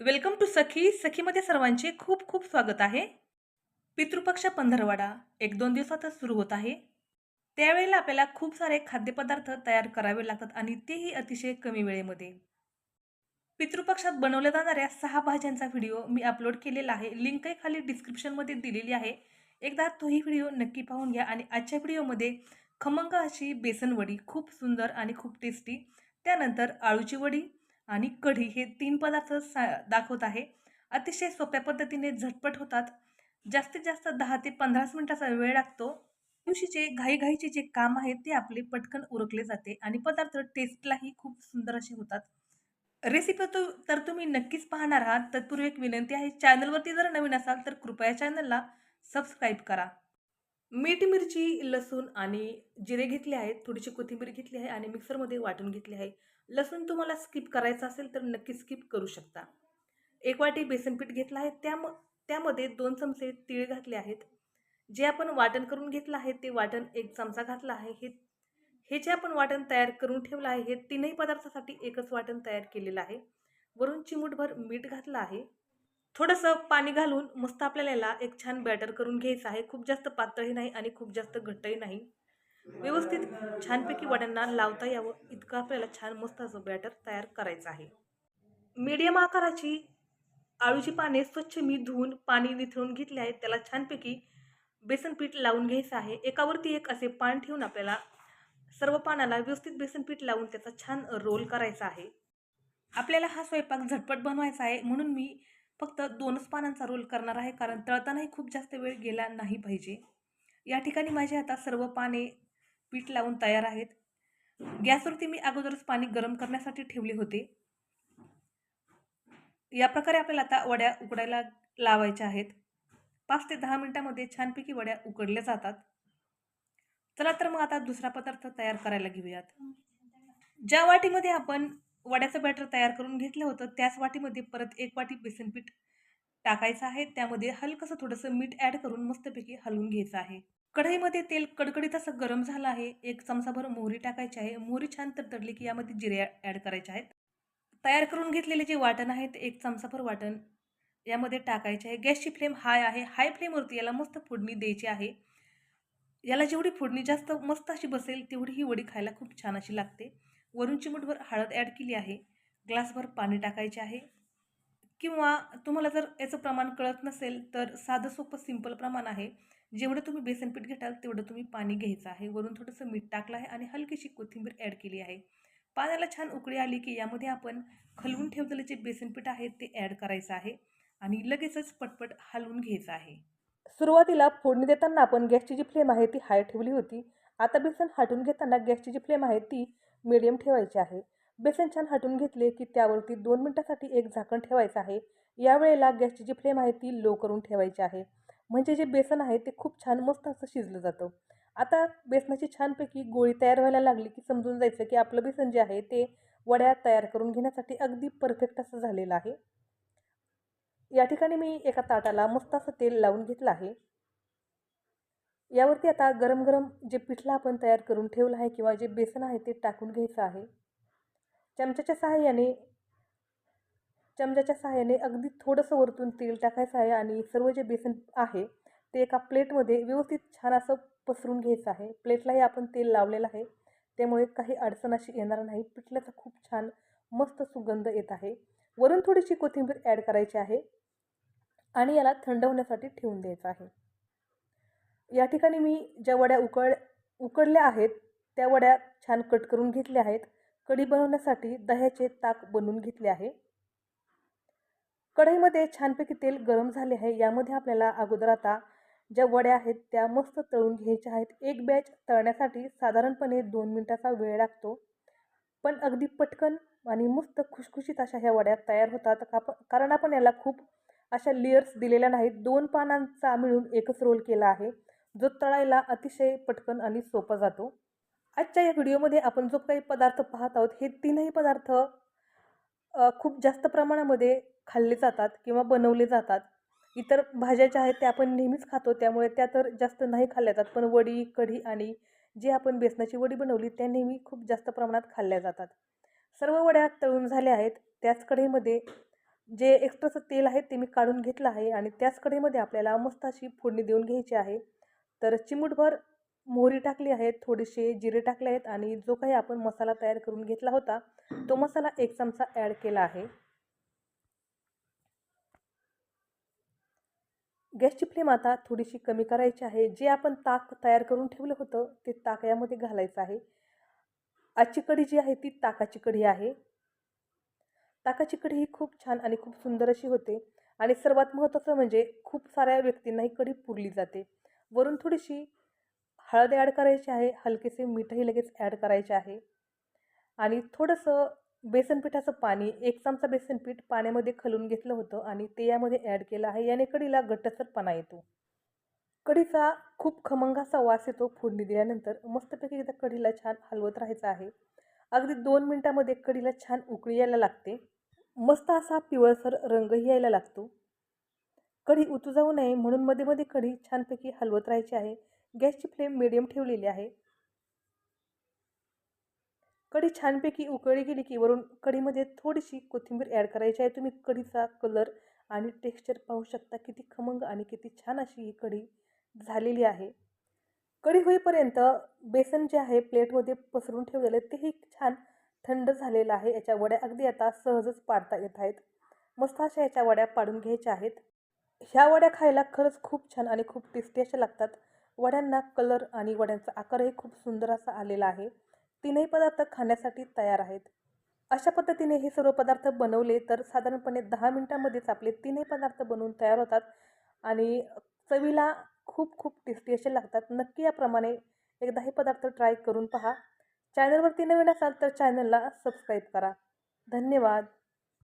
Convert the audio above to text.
Welcome to सखी. सखीमध्ये सर्वांचे खूप खूप स्वागत आहे. पितृपक्ष पंधरवाडा एक दोन दिवसातच सुरू होत आहे. त्यावेळेला आपल्याला खूप सारे खाद्यपदार्थ तयार करावे लागतात आणि तेही अतिशय कमी वेळेमध्ये. पितृपक्षात बनवल्या जाणाऱ्या सहा भाज्यांचा व्हिडिओ मी अपलोड केलेला आहे. लिंकही खाली डिस्क्रिप्शनमध्ये दिलेली आहे. एकदा तोही व्हिडिओ नक्की पाहून घ्या आणि आजच्या व्हिडिओमध्ये खमंग अशी बेसनवडी खूप सुंदर आणि खूप टेस्टी. त्यानंतर आळूची वडी आणि कढी हे तीन पदार्थ सा दाखवत आहे. अतिशय सोप्या पद्धतीने झटपट होतात. जास्तीत जास्त दहा ते पंधराच मिनिटाचा वेळ लागतो. दिवशीचे घाईघाईचे जे काम आहे ते आपले पटकन उरकले जाते आणि पदार्थ टेस्टलाही खूप सुंदर असे होतात. रेसिपी तो तर तुम्ही नक्कीच पाहणार आहात. तत्पूर्वी एक विनंती आहे चॅनलवरती जर नवीन असाल तर कृपया चॅनलला सबस्क्राईब करा. मीठ मिरची लसूण आणि जिरे घेतले आहेत. थोडीशी कोथिंबीर घेतली आहे आणि मिक्सरमध्ये वाटून घेतली आहे. लसूण तुम्हाला स्किप करायचं असेल तर नक्की स्किप करू शकता. एक वाटी बेसनपीठ घेतलं आहे त्याम त्यामध्ये दोन चमचे तीळ घातले आहेत. जे आपण वाटण करून घेतलं आहे ते वाटण एक चमचा घातला आहे. हे हे जे आपण वाटण तयार करून ठेवलं आहे हे तीनही पदार्थासाठी एकच वाटण तयार केलेलं आहे. वरून चिमूटभर मीठ घातलं आहे. थोडंसं पाणी घालून मस्त आपल्याला याला एक छान बॅटर करून घ्यायचं आहे. खूप जास्त पातळही नाही आणि खूप जास्त घट्टही नाही. व्यवस्थित छानपैकी वड्यांना लावता यावं. इतकं आपल्याला छान मस्त असं बॅटर तयार करायचं आहे. मीडियम आकाराची आळूची पाने स्वच्छ मी धुवून पाणी निथळून घेतले आहेत. त्याला छानपैकी बेसन पीठ लावून घ्यायचं आहे. एकावरती एक असे पान ठेवून आपल्याला सर्व पानाला व्यवस्थित बेसन पीठ लावून त्याचा छान रोल करायचा आहे. आपल्याला हा स्वयंपाक झटपट बनवायचा आहे. म्हणून मी फक्त दोनच पानांचा रोल करणार आहे. कारण तळतानाही खूप जास्त वेळ गेला नाही पाहिजे. या ठिकाणी माझे आता सर्व पाने पीठ लावून तयार आहेत. गॅसवरती मी अगोदरच पाणी गरम करण्यासाठी ठेवले होते. या प्रकारे आपल्याला आता वड्या उकडायला लावायच्या आहेत. पाच ते दहा मिनटामध्ये छानपैकी वड्या उकडल्या जातात. चला तर मग आता दुसरा पदार्थ तयार करायला घेऊयात. ज्या वाटीमध्ये आपण वड्याचं बॅटर तयार करून घेतलं होतं त्याच वाटीमध्ये परत एक वाटी बेसन पीठ टाकायचं आहे. त्यामध्ये हलकंसं थोडंसं मीठ ॲड करून मस्तपैकी हलवून घ्यायचं आहे. कढईमध्ये तेल कडकडीत असं गरम झालं आहे. एक चमचाभर मोहरी टाकायची आहे. मोहरी छान तर तडली की यामध्ये जिरे ॲड करायचे आहेत. तयार करून घेतलेले जे वाटण आहे ते एक चमचाभर वाटण यामध्ये टाकायचे आहे. गॅसची फ्लेम हाय आहे. हाय फ्लेमवरती याला मस्त फोडणी द्यायची आहे. याला जेवढी फोडणी जास्त मस्त अशी बसेल तेवढी ही वडी खायला खूप छान अशी लागते. वरून चिमूटभर हळद ॲड केली आहे. ग्लासभर पाणी टाकायचे आहे. किंवा तुम्हाला जर याचं प्रमाण कळत नसेल तर साधं सोपं सिंपल प्रमाण आहे. जेवढं तुम्ही बेसन पीठ घेताल तेवढं तुम्ही पाणी घ्यायचं आहे. वरून थोडंसं मीठ टाकलं आहे आणि हलकीशी कोथिंबीर ॲड केली आहे. पाण्याला छान उकळी आली की यामध्ये आपण खलवून ठेवलेलं जे बेसन पीठ आहे ते ॲड करायचं आहे आणि लगेचच पटपट हलवून घ्यायचं आहे. सुरुवातीला फोडणी देताना आपण गॅसची जी फ्लेम आहे ती हाय ठेवली होती. आता बेसन हटून घेताना गॅसची जी फ्लेम आहे ती मिडियम ठेवायची आहे. बेसन छान हटून घेतले की त्यावरती दोन मिनटासाठी एक झाकण ठेवायचं आहे. यावेळेला गॅसची जी फ्लेम आहे ती लो करून ठेवायची आहे. म्हणजे जे बेसन आहे ते खूप छान मस्त असं शिजलं जातं. आता बेसनाची छानपैकी गोळी तयार व्हायला लागली की समजून जायचं की आपलं बेसन जे आहे ते वड्या तयार करून घेण्यासाठी अगदी परफेक्ट असं झालेलं आहे. या ठिकाणी मी एका ताटाला मस्त असं तेल लावून घेतलं आहे. यावरती आता गरम गरम जे पिठलं आपण तयार करून ठेवलं आहे किंवा जे बेसन आहे ते टाकून घ्यायचं आहे. चमच्याच्या सहाय्याने चमच्याच्या सहाय्याने अगदी थोडंसं वरतून तेल टाकायचं आहे आणि सर्व जे बेसन आहे ते एका प्लेटमध्ये व्यवस्थित छान असं पसरून घ्यायचं आहे. प्लेटलाही आपण तेल लावलेलं आहे. त्यामुळे काही अडचण अशी येणार नाही. पिठल्याचा खूप छान मस्त सुगंध येत आहे. वरून थोडीशी कोथिंबीर ॲड करायची आहे आणि याला थंड होण्यासाठी ठेवून द्यायचं आहे. या ठिकाणी मी ज्या वड्या उकळ उकडल्या आहेत त्या वड्या छान कट करून घेतल्या आहेत. कढी बनवण्यासाठी दह्याचे ताक बनवून घेतले आहे. कढईमध्ये छानपैकी तेल गरम झाले आहे. यामध्ये आपल्याला अगोदर आता ज्या वड्या आहेत त्या मस्त तळून घ्यायच्या आहेत. एक बॅच तळण्यासाठी साधारणपणे दोन मिनटाचा वेळ लागतो. पण अगदी पटकन आणि मस्त खुशखुशीत अशा ह्या वड्या तयार होतात. का कारण आपण याला खूप अशा लेयर्स दिलेल्या नाहीत. दोन पानांचा मिळून एकच रोल केला आहे. जो तळायला अतिशय पटकन आणि सोपा जातो. आजच्या या व्हिडिओमध्ये आपण जो काही पदार्थ पाहत आहोत हे तीनही पदार्थ खूप जास्त प्रमाणामध्ये खाल्ले जातात किंवा बनवले जातात. इतर भाज्या ज्या आहेत त्या आपण नेहमीच खातो. त्यामुळे त्या तर जास्त नाही खाल्ल्या जातात पण वडी कढी आणि जी आपण बेसनाची वडी बनवली त्या नेहमी खूप जास्त प्रमाणात खाल्ल्या जातात. सर्व वड्या तळून झाल्या आहेत. त्याच कढईमध्ये जे एक्स्ट्राचं तेल आहे ते मी काढून घेतलं आहे आणि त्याच कढईमध्ये आपल्याला मस्त अशी फोडणी देऊन घ्यायची आहे. तर चिमूटभर मोहरी टाकली आहेत थोडेसे जिरे टाकले आहेत आणि जो काही आपण मसाला तयार करून घेतला होता तो मसाला एक चमचा ॲड केला आहे. गॅसची फ्लेम आता थोडीशी कमी करायची आहे. जे आपण ताक तयार करून ठेवलं होतं ते ताक यामध्ये घालायचं आहे. आजची कढी जी आहे ती ताकाची कढी आहे. ताकाची कढी ही खूप छान आणि खूप सुंदर अशी होते आणि सर्वात महत्त्वाचं म्हणजे खूप साऱ्या व्यक्तींना ही कढी पुरली जाते. वरून थोडीशी हळद ॲड करायची आहे हलकेसे मीठही लगेच ॲड करायचे आहे. आणि थोडंसं बेसनपीठाचं पाणी एक चमचा बेसनपीठ पाण्यामध्ये खलून घेतलं होतं आणि ते यामध्ये ॲड केलं आहे. याने कढीला घट्टसरपणा येतो. कढीचा खूप खमंगाचा वास येतो फोडणी दिल्यानंतर. मस्तपैकी एकदा कढीला छान हलवत राहायचं आहे. अगदी दोन मिनटामध्ये कढीला छान उकळी यायला लागते. मस्त असा पिवळसर रंगही यायला लागतो. कढी उतू जाऊ नये म्हणून मध्ये मध्ये कढी छानपैकी हलवत राहायची आहे. गॅसची फ्लेम मिडियम ठेवलेली आहे. कढी छानपैकी उकळी गेली की वरून कढीमध्ये थोडीशी कोथिंबीर ॲड करायची आहे. तुम्ही कढीचा कलर आणि टेक्स्चर पाहू शकता किती खमंग आणि किती छान अशी ही कढी झालेली आहे. कढी होईपर्यंत बेसन जे आहे प्लेटमध्ये पसरून ठेवलेलं तेही छान थंड झालेलं आहे. याच्या वड्या अगदी आता सहजच पाडता येत आहेत. मस्त अशा याच्या वड्या पाडून घ्यायच्या आहेत. ह्या वड्या खायला खरंच खूप छान आणि खूप टेस्टी अशा लागतात. वड्यांना कलर आणि वड्यांचा आकारही खूप सुंदर असा आलेला आहे. तीनही पदार्थ खाण्यासाठी तयार आहेत. अशा पद्धतीने हे सर्व पदार्थ बनवले तर साधारणपणे दहा मिनटामध्येच आपले तीनही पदार्थ बनवून तयार होतात आणि चवीला खूप खूप टेस्टी असे लागतात. नक्की याप्रमाणे एकदा हे पदार्थ ट्राय करून पहा. चॅनलवरती नवीन असाल तर चॅनलला सबस्क्राईब करा. धन्यवाद.